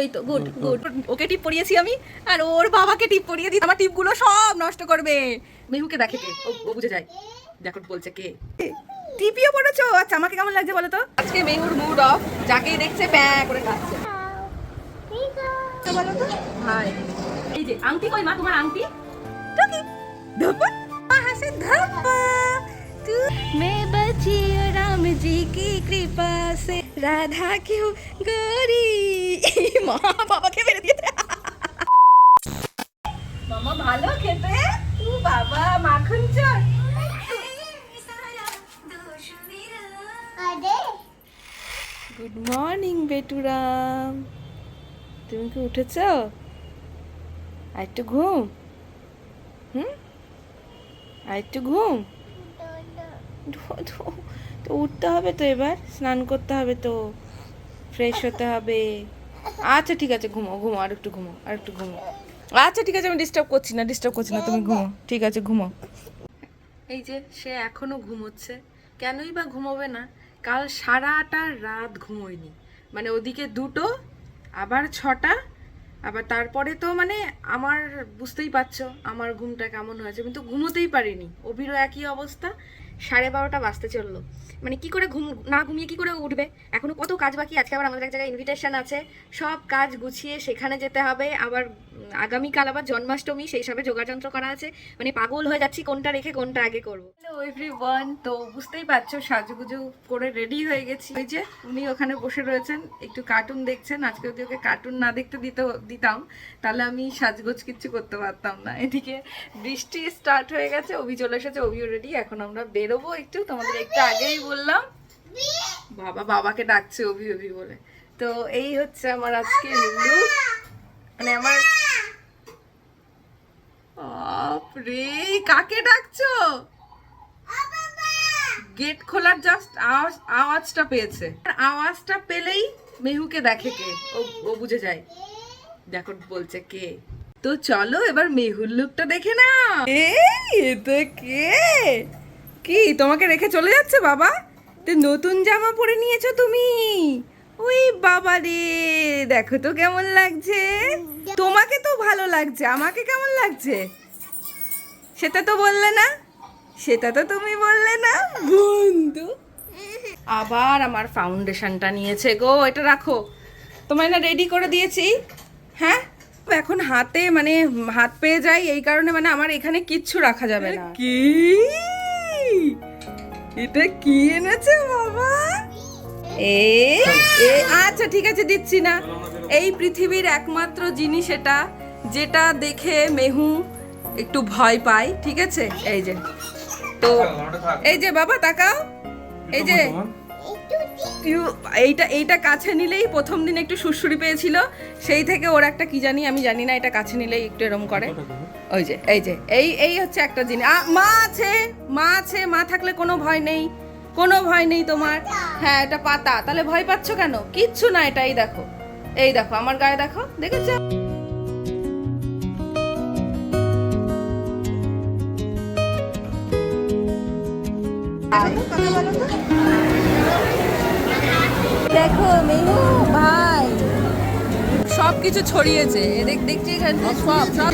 এই তো, good good. ওকে টিপ পরিয়েছি আমি, আর ওর বাবাকে টিপ পরিয়ে দিই। আমার টিপগুলো সব নষ্ট করবে। মেহুকে দেখে কে? ও বুঝে যায়। দেখো বলছে কে। টিপিও পড়েছো আচ্ছা আমাকে কেমন লাগছে বলো তো? আজকে মেহুর মুড অফ যাকেই দেখছে প্যাঁ করে তো বলো হাই এই যে, আংটি কই মা? তোমার আংটি? টুকি। হাসে ধপ্পা तू मैं बची राम जी की कृपा से राधा क्यों गोरी মা বাবাকে মেরে দিয়েছে মামা ভালো খেতে ও বাবা মাখন চট গুড মর্নিং বেটুরাম তুমি কি উঠেছ আর একটু ঘুম হুম আর একটু ঘুম ধো- ধো- তো উঠতে হবে তো এবার, স্নান করতে হবে তো ফ্রেশ হতে হবে। আচ্ছা ঠিক আছে, ঘুমো ঘুমো, আর একটু ঘুমো, আর একটু ঘুমো। আচ্ছা ঠিক আছে, আমি ডিস্টার্ব করছি না ডিস্টার্ব করছি না, তুমি ঘুমো। ঠিক আছে, ঘুমো। এই যে, সে এখনও ঘুমোচ্ছে। কেনই বা ঘুমোবে না? কাল সারাটা রাত ঘুমোয়নি। মানে ওদিকে দুটো, আবার ছটা, আবার তারপরে তো মানে আমার, বুঝতেই পারছ, আমার ঘুমটা কেমন হয়েছে। কিন্তু ঘুমোতেই পারিনি। অভিরও একই অবস্থা। সাড়ে বারোটা বাজতে চলল। মানে কি করে ঘুম, না ঘুমিয়ে কি করে উঠবে? এখনও কত কাজ বাকি আজকে আবার আমাদের এক জায়গায় ইনভিটেশন আছে। সব কাজ গুছিয়ে সেখানে যেতে হবে, আবার আগামীকাল আবার জন্মাষ্টমী, সেই সবে যোগাযন্ত্র করা আছে। মানে পাগল হয়ে যাচ্ছি, কোনটা রেখে কোনটা আগে করব। হ্যালো এভরিওয়ান তো বুঝতেই পারছ, সাজুগুজু করে রেডি হয়ে গেছি। ওই যে উনি ওখানে বসে রয়েছেন, একটু কার্টুন দেখছেন। আজকে যদি ওকে কার্টুন না দেখতে দিতে, দিতাম, তাহলে আমি সাজগোজ কিচ্ছু করতে পারতাম না। এদিকে বৃষ্টি স্টার্ট হয়ে গেছে অভি চলে এসেছে, অভিও রেডি এখন আমরা বেরোবো একটু, তোমাদের একটু আগেই বললাম। বাবা, বাবাকে ডাকছে অভি অভি বলে। তো এই হচ্ছে আমার আজকে লুক মানে আমার বাপরে, কাকে ডাকছো? গেট খোলার জাস্ট আওয়াজ, আওয়াজটা পেয়েছে। আওয়াজটা পেলেই মেহুকে দেখে কে? ও বুঝে যায়। দেখো, বলছে কে? তো চলো এবার মেহুর লুকটা দেখে না এই তো কে? কি, তোমাকে রেখে চলে যাচ্ছে বাবা? তো নতুন জামা পরে নিয়েছো তুমি? ওই বাবা রে, দেখো তো কেমন লাগছে। তোমাকে তো ভালো লাগছে, আমাকে কেমন লাগছে? সেটা তো বললে না, সেটা তো তুমি বললে না, বন্ধু। আবার আমার ফাউন্ডেশনটা নিয়েছে গো, এটা রাখো। তোমায় না রেডি করে দিয়েছি। হ্যাঁ? এখন হাতে মানে হাত পেয়ে যাই, এই কারণে মানে আমার এখানে কিচ্ছু রাখা যাবে না। কি? এটা কি এনেছে বাবা? এই এ আচ্ছা ঠিক আছে দিচ্ছি না। এই পৃথিবীর একমাত্র জিনিস এটা যেটা দেখে মেহু একটু ভয় পায় ঠিক আছে? এই যে। তো এই যে বাবা তাকাও। এই যে ইউ- এইটা এইটা কাছে নিলেই প্রথম দিন একটু সুড়সুড়ি পেয়েছিল। সেই থেকে ওর একটা কি জানি আমি জানি না এটা কাছে নিলেই একটু এরম করে। ওই যে এই যে এই এই হচ্ছে একটা জিনিস। মা আছে মা আছে মা থাকলে কোনো ভয় নেই। কোনো ভয় নেই তোমার। হ্যাঁ এটা পাতা। তাহলে ভয় পাচ্ছ কেন? কিচ্ছু না এটা এই দেখো। এই দেখো আমার গায়ে দেখো দেখেছ? দেখো মেনু ভাই সব কিছু ছড়িয়েছে দেখ দেখছি এখানে সব সব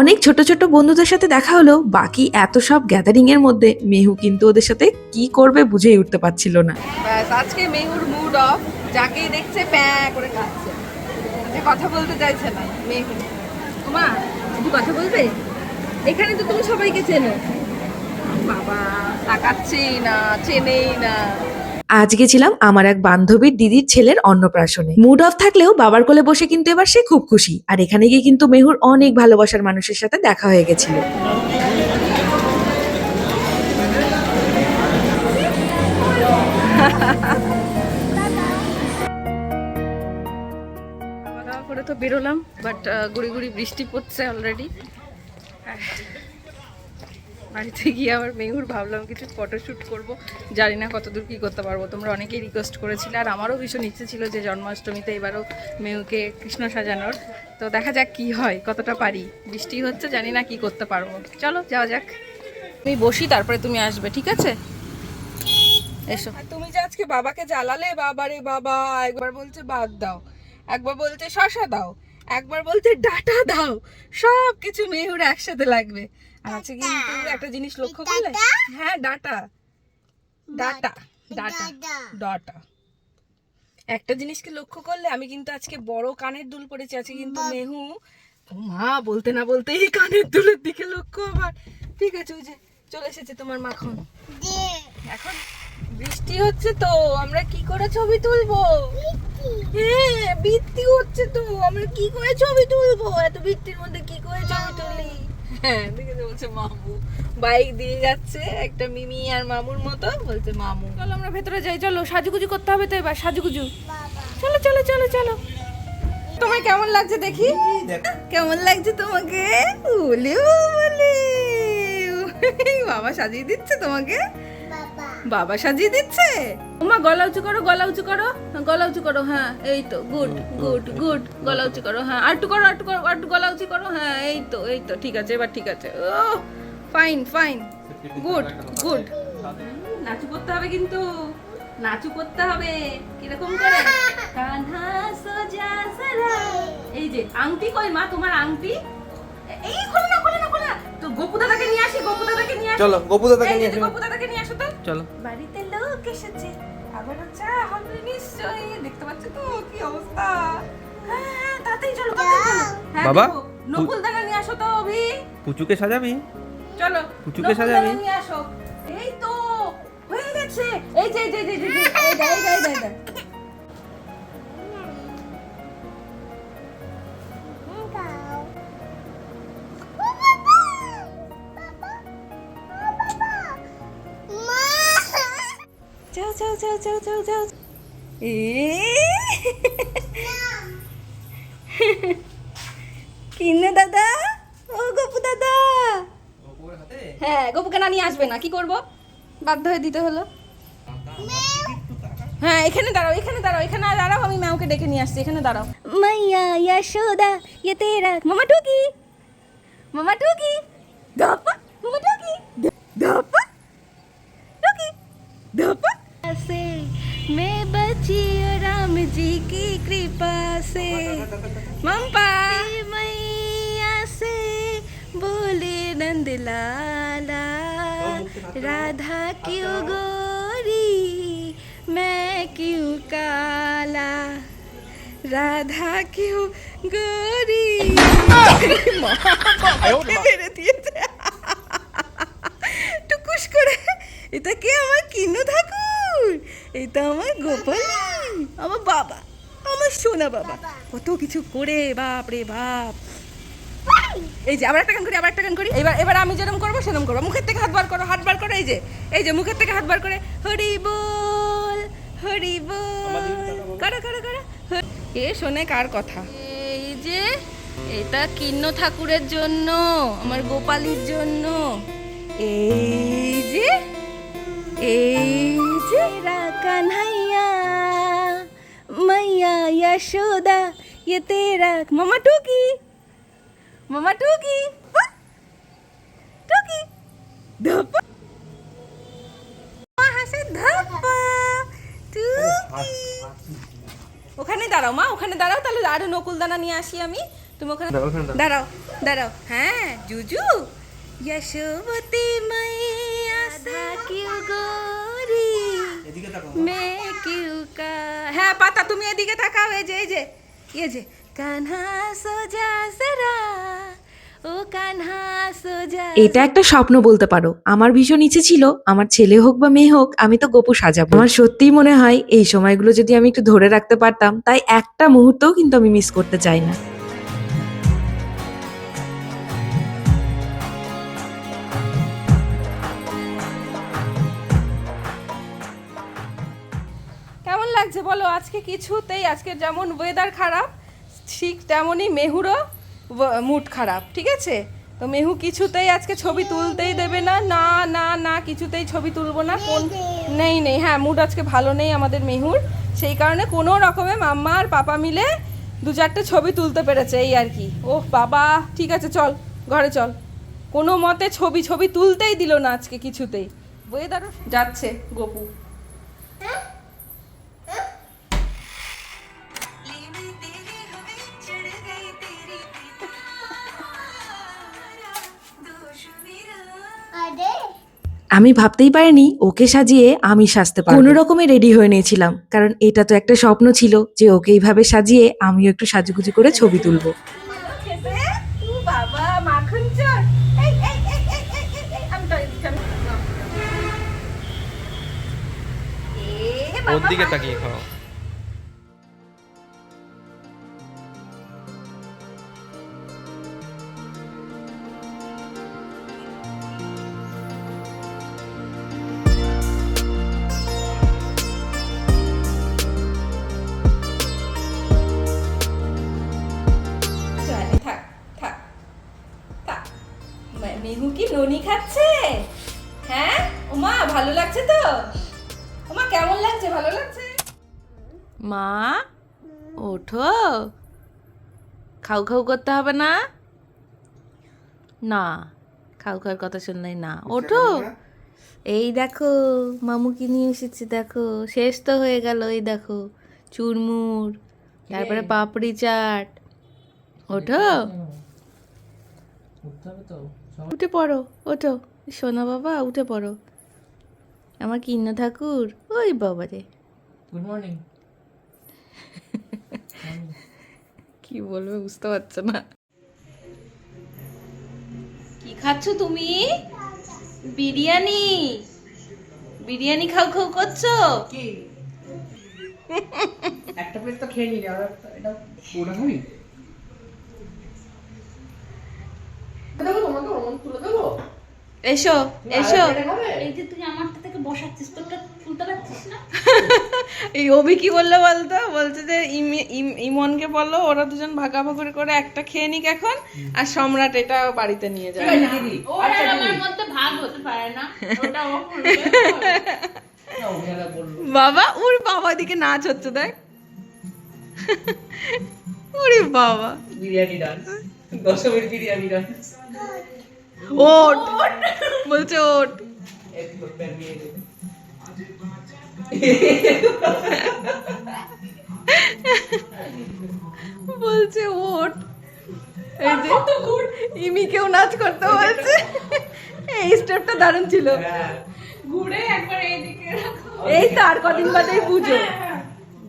অনেক ছোট ছোট বন্ধুদের সাথে দেখা হলো, বাকি এত সব গ্যাদারিং এর মধ্যে মেহু কিন্তু ওদের সাথে কি করবে বুঝেই উঠতে পারছিল না। আজকে মেহুর মুড অফ যাকেই দেখছে প্যাঁ করে কাঁদছে। কথা বলতে চাইছে না মেহু। মা তুমি কথা বলবে? এখানে তো তুমি সবাইকে চেনো। বাবা, তাকাচ্ছেই না, চেনেই না। আজ গেছিলাম আমার এক বান্ধবীর দিদির ছেলের অন্নপ্রাশনে। মুড অফ থাকলেও বাবার কোলে বসে কিন্তু এবার সে খুব খুশি। আর এখানে গিয়ে কিন্তু মেহুর অনেক ভালোবাসার মানুষের সাথে দেখা হয়ে গেছিল। তো বেরোলাম বাট গুড়ি গুড়ি বৃষ্টি পড়ছে অলরেডি বাড়িতে গিয়ে আবার মেহুর ভাবলাম কিছু ফটোশ্যুট করব। জানি না কতদূর কী করতে পারব। তোমরা অনেকেই রিকোয়েস্ট করেছিলে আর আমারও ভীষণ ইচ্ছে ছিল যে জন্মাষ্টমীতে এবারও মেহুকে কৃষ্ণ সাজানোর। তো দেখা যাক কি হয়, কতটা পারি। বৃষ্টি হচ্ছে, জানি না কি করতে পারব। চলো, যাওয়া যাক। আমি বসি, তারপরে তুমি আসবে, ঠিক আছে? এসো। তুমি যে আজকে বাবাকে জ্বালালে বাবারে বাবা, একবার বলছে বাদ দাও, একবার বলছে শশা দাও, একবার বলছে ডাটা দাও সব কিছু মেহুর একসাথে লাগবে। আর কিন্তু একটা জিনিস লক্ষ্য করলে হ্যাঁ ডাটা। Data data data. একটা জিনিসকে লক্ষ্য করলে আমি কিন্তু আজকে বড় কানের দুল পড়েছি আজকে কিন্তু মেহু ও মা বলতে না বলতে এই কানের দুলের দিকে লক্ষ্য আবার ঠিক আছে ওই যে চলে এসেছে তোমার মাখন। এখন বৃষ্টি হচ্ছে তো আমরা কি করে ছবি তুলবো? হ্যাঁ বৃষ্টি হচ্ছে তো আমরা কি করে ছবি তুলবো? এত বৃষ্টির মধ্যে কি করে ছবি তুলি? হ্যাঁ দেখে তো বলছে মামু। বাইক দিয়ে যাচ্ছে একটা মিমি আর মামুর মতো, বলছে মামু। চলো আমরা ভেতরে যাই, চলো, সাজুগুজু করতে হবে তো এবার, সাজুগুজু। চলো চলো চলো চলো। তোমায় কেমন লাগছে দেখি? কেমন লাগছে তোমাকে? বলে বাবা সাজিয়ে দিচ্ছে তোমাকে? বাবা সাজিয়ে দিচ্ছে? ওমা গলা উঁচু করো গলা উঁচু করো। হ্যাঁ, গলা উঁচু করো হ্যাঁ এই তো গুড গুড গুড গলা উঁচু করো হ্যাঁ আর একটু করো আর একটু করো আর একটু গলা উঁচু করো হ্যাঁ এই তো এই তো ঠিক আছে এবার ঠিক আছে। ও ফাইন ফাইন গুড গুড। নাচু করতে হবে কিন্তু নাচু করতে হবে কীরকম করে? কানহা সোজা সারা। এই যে আংটি কই মা তোমার আংটি? এই খোলো না খোলো না। তো গোপু নিয়ে আসি গোপু নিয়ে আসি। চলো গোপু দাদাকে নিয়ে আসি। নিয়ে আসো তো। চলো। বাড়িতে লোক এসেছে আবার চা হবে নিশ্চয়ই। দেখতে পাচ্ছ তো কি অবস্থা? হ্যাঁ হ্যাঁ, তাড়াতাড়ি চলো। হ্যাঁ, বাবা, নকুল দানা নিয়ে আসো তো অভি। পুচুকে সাজাবি? চলো পুচুকে সাজাবি? নিয়ে আসো। এই তো হয়ে গেছে। এই যে এই যে এই যে, এই যে, এই যে, যাও দাদা? ও গপু দাদা। হ্যাঁ গপুকে না নিয়ে আসবে না কি করব? বাধ্য হয়ে দিতে হলো। হ্যাঁ এখানে দাঁড়াও এখানে দাঁড়াও এখানে দাঁড়াও আমি ম্যামকে ডেকে নিয়ে আসছি এখানে দাঁড়াও। মাইয়া ইয়াশোদা ইয়ে তেরা মামা টুকি। মামা টুকি। ধপা মামা টুকি। ধপা। টুকি। ধপা। से मैं बची और राम जी की कृपा से मम्पा मैया से बोले नंद लाला राधा क्यों गोरी मैं क्यों काला রাধা কেউ গরি মেরে দিয়েছে টুকুস করে এটা এটা আমার গোপাল আমার বাবা আমার সোনা বাবা। কত কিছু করে বাপ রে বাপ। এই যে আবার একটা গান করি আবার একটা গান করি। এবার এবার আমি যেরকম করব সেরকম করব। মুখের থেকে হাত বার করো হাত বার করো এই যে এই যে মুখের থেকে হাত বার করে। হরি বল হরি বল। করো করো করো। হ- কে শোনে কার কথা? এই যে এটা কিন্ন ঠাকুরের জন্য আমার গোপালির জন্য। এই যে এই যে কানহাইয়া মাইয়া यशोदा ইয়ে तेरा মামা টুকি মামা টুকি টুকি ধপ হাসে ধপ টুকি ওখানে দাঁড়াও মা ওখানে দাঁড়াও তাহলে আরও নকুলদানা নিয়ে আসি আমি। তুমি ওখানে দাঁড়াও দাঁড়াও। হ্যাঁ জুজু যশোবতী মায়ে কিউ মে কিউ হ্যাঁ পাতা তুমি এদিকে তাকাও এই যে এই যে এই যে। এটা একটা স্বপ্ন বলতে পারো। আমার ভীষণ ইচ্ছে ছিল আমার ছেলে হোক বা মেয়ে হোক আমি তো গোপু সাজাবো। আমার সত্যিই মনে হয় এই সময়গুলো যদি আমি একটু ধরে রাখতে পারতাম তাই একটা মুহূর্তও কিন্তু আমি মিস করতে চাই না। বলো, আজকে কিছুতেই, আজকে যেমন ওয়েদার খারাপ, ঠিক তেমনই মেহুরও মুড খারাপ, ঠিক আছে? তো মেহু কিছুতেই আজকে ছবি তুলতেই দেবে না না না না, কিছুতেই ছবি তুলবো না, কোন নেই নেই হ্যাঁ মুড আজকে ভালো নেই আমাদের মেহুর, সেই কারণে কোনো রকমে মাম্মা আর পাপা মিলে দু চারটে ছবি তুলতে পেরেছে এই আর কি। ওহ, বাবা, ঠিক আছে, চল, ঘরে চল। কোনো মতে ছবি ছবি তুলতেই দিল না আজকে কিছুতেই। ওয়েদারও যাচ্ছে, গপু। আমি ভাবতেই পারিনি ওকে সাজিয়ে আমি সাজতে পারব। কোনো রকমে রেডি হয়ে নিয়েছিলাম কারণ এটা তো একটা স্বপ্ন ছিল যে ওকে এইভাবে সাজিয়ে আমিও একটু সাজুগুজু করে ছবি তুলবো। খেতে উ বাবা মাখন কি ননি খাচ্ছে? হ্যাঁ? ওমা ভালো লাগছে তো? ওমা কেমন লাগছে? ভালো লাগছে? মা ওঠো। খাউ খাউ করতে হবে না? না খাউ খাওয়ার কথা শুনলেই না। ওঠো। এই দেখো মামু কি নিয়ে এসেছে দেখো। শেষ তো হয়ে গেল এই দেখো। চুরমুর তারপরে পাপড়ি চাট। ওঠো। উঠে পড়ো ওঠো। সোনা বাবা উঠে পড়ো। আমার কিন্ন ঠাকুর ওই বাবা রে গুড মর্নিং কি বলবে বুঝতে পারছ না। কি খাচ্ছ তুমি? বিরিয়ানি। বিরিয়ানি খাও খাও করছ? কি? একটা প্লেট তো খেয়ে নিলি আর একটা- এটা পুরোটা খাবি দেবো তোমাকে অমন তুলে দেবো এসো এসো। এই যে তুই আমারটা থেকে বসাচ্ছিস তোরটা তুলতে পারছিস না? এই অভি কি বলল বলতো? বলছে যে ইমি- ইমনকে বলল ওরা দুজন ভাগাভাগি করে একটা খেয়ে নিক এখন আর সম্রাট এটা বাড়িতে নিয়ে যাবে। ঠিক আছে দিদি ওর আর আমার মধ্যে ভাগ হতে পারে না। ওটা ও করবে। না, ওখানে বলল। বাবা ওর বাবা দিকে নাচ হচ্ছে দেখ। ওরে বাবা। বিরিয়ানি ডান্স দশমের বিরিয়ানি ওট। বলছে ওট। বলছে ওট। এই যে ইমিকেও নাচ করতে বলছে। এই স্টেপটা দারুণ ছিল। হ্যাঁ। ঘুরে একবার এইদিকে এই তো আর কদিন বাদেই পুজো।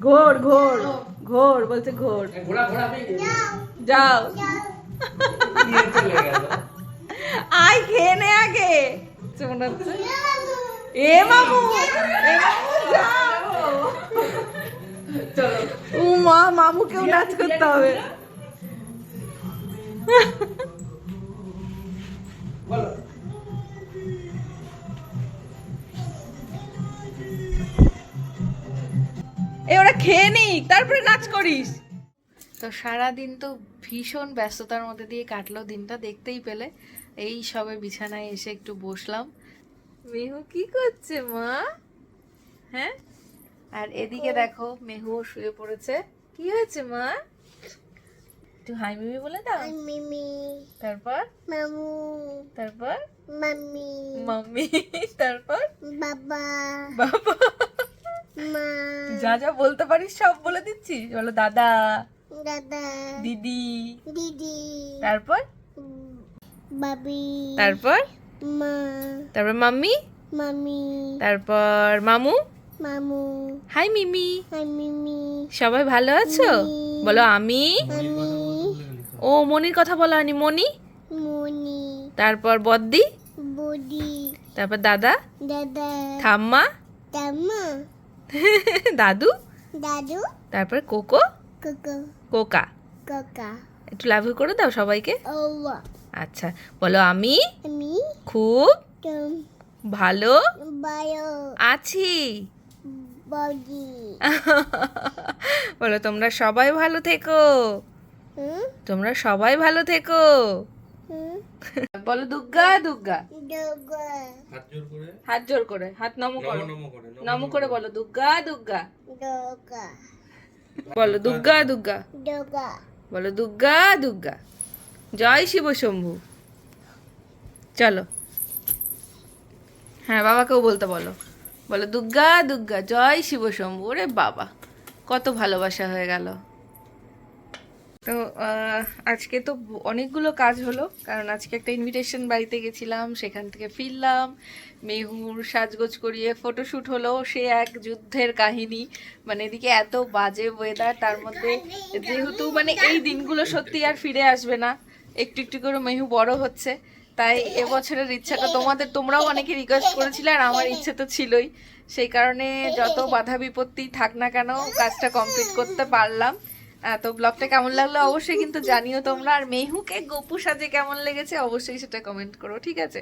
ঘোর ঘোর ঘোর বলছে ঘোর। যাও। আয়, খেয়ে নে আগে। এ মামু ও মা, মামুকেও নাচ করতে হবে। এ, ওরা খেয়ে নিক, তারপরে নাচ করিস। তো সারাদিন তো ভীষণ ব্যস্ততার মধ্যে দিয়ে কাটলো দিনটা দেখতেই পেলে। এই সবে বিছানায় এসে একটু বসলাম। মেহু কি করছে মা? হ্যাঁ? আর এদিকে দেখো মেহুও শুয়ে পড়েছে। কি হয়েছে মা? একটু হাই মিমি বলে দাও। মিমি। তারপর? Mamu, তারপর? Mami, mummy. তারপর? বাবা। Ma, যা যা বলতে পারিস সব বলে দিচ্ছি। বলো দাদা। Dada, দিদি। Didi, তারপর? Babi, তারপর? Ma, তারপর মাম্মি? Mami, তারপর মামু? Mamu, hi Mimi. Hi Mimi, সবাই ভালো আছো? বলো আমি? ও মনির কথা বলো আনি। মনি? Moni, তারপর বদ্দি? Bodi, তারপর দাদা? দাদা। ঠাম্মা? Tama, দাদু? Dadu, তারপর কোকো? কোকা একটু লাভ করে দাও সবাইকে? আচ্ছা বলো আমি খুব ভালো আছি। বলো তোমরা সবাই ভালো থেকো? তোমরা সবাই ভালো থেকো? বলো দুর্গা দুর্গা Doga, হাত জোর করে। হাত জোর করে হাত নমো করো। নম করে নম নমো করে বলো দুর্গা দুর্গা Doga, বলো দুর্গা দুর্গা বলো দুর্গা দুর্গা জয় শিব শম্ভু। চলো। হ্যাঁ বাবাকেও বলতে বলো। বলো দুর্গা দুর্গা জয় শিব শম্ভু। ওরে বাবা কত ভালোবাসা হয়ে গেল। তো আজকে তো অনেকগুলো কাজ হলো, কারণ আজকে একটা ইনভিটেশন বাড়িতে গেছিলাম, সেখান থেকে ফিরলাম, মেহুর সাজগোজ করিয়ে ফটোশ্যুট হলো, সে এক যুদ্ধের কাহিনী। মানে এদিকে এত বাজে ওয়েদার তার মধ্যে যেহেতু মানে এই দিনগুলো সত্যি আর ফিরে আসবে না, একটু একটু করে মেহু বড় হচ্ছে, তাই এবছরের ইচ্ছাটা তোমাদের, তোমরাও অনেকে রিকোয়েস্ট করেছিলে আর আমার ইচ্ছে তো ছিলই। সেই কারণে যত বাধা বিপত্তি থাক না কেন, কাজটা কমপ্লিট করতে পারলাম। তো ব্লগটা কেমন লাগল অবশ্যই কিন্তু জানিও তোমরা। আর মেহুকে গপু সাজে কেমন লেগেছে অবশ্যই সেটা কমেন্ট করো, ঠিক আছে?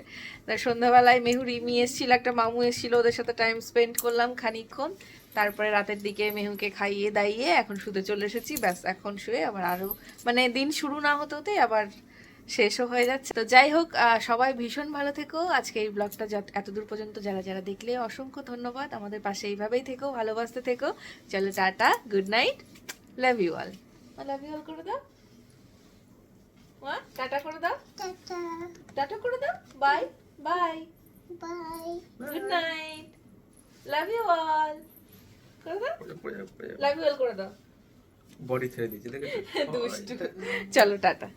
সন্ধ্যাবেলায় মেহু, রিমি এসেছিল, একটা মামু এসেছিল, ওদের সাথে টাইম স্পেন্ড করলাম খানিকক্ষণ। তারপরে রাতের দিকে মেহুকে খাইয়ে দাইয়ে এখন শুতে চলে এসেছি। ব্যাস, এখন শুয়ে আবার আরও মানে দিন শুরু না হতে হতেই আবার শেষও হয়ে যাচ্ছে। তো যাই হোক সবাই ভীষণ ভালো থেকো। আজকে এই ব্লগটা যত এতদূর পর্যন্ত যারা যারা দেখলে অসংখ্য ধন্যবাদ। আমাদের পাশে এইভাবেই থেকো, ভালোবাসতে থেকো। চলো, tata good night love you all love you all করে দাও হ্যাঁ টাটা করে দাও টাটা টাটা করে দাও bye bye bye good night love you all করে দাও লাভ ইউ অল করে দাও বডি ছেড়ে দিয়েছে দেখেছ দুষ্টু চলো টাটা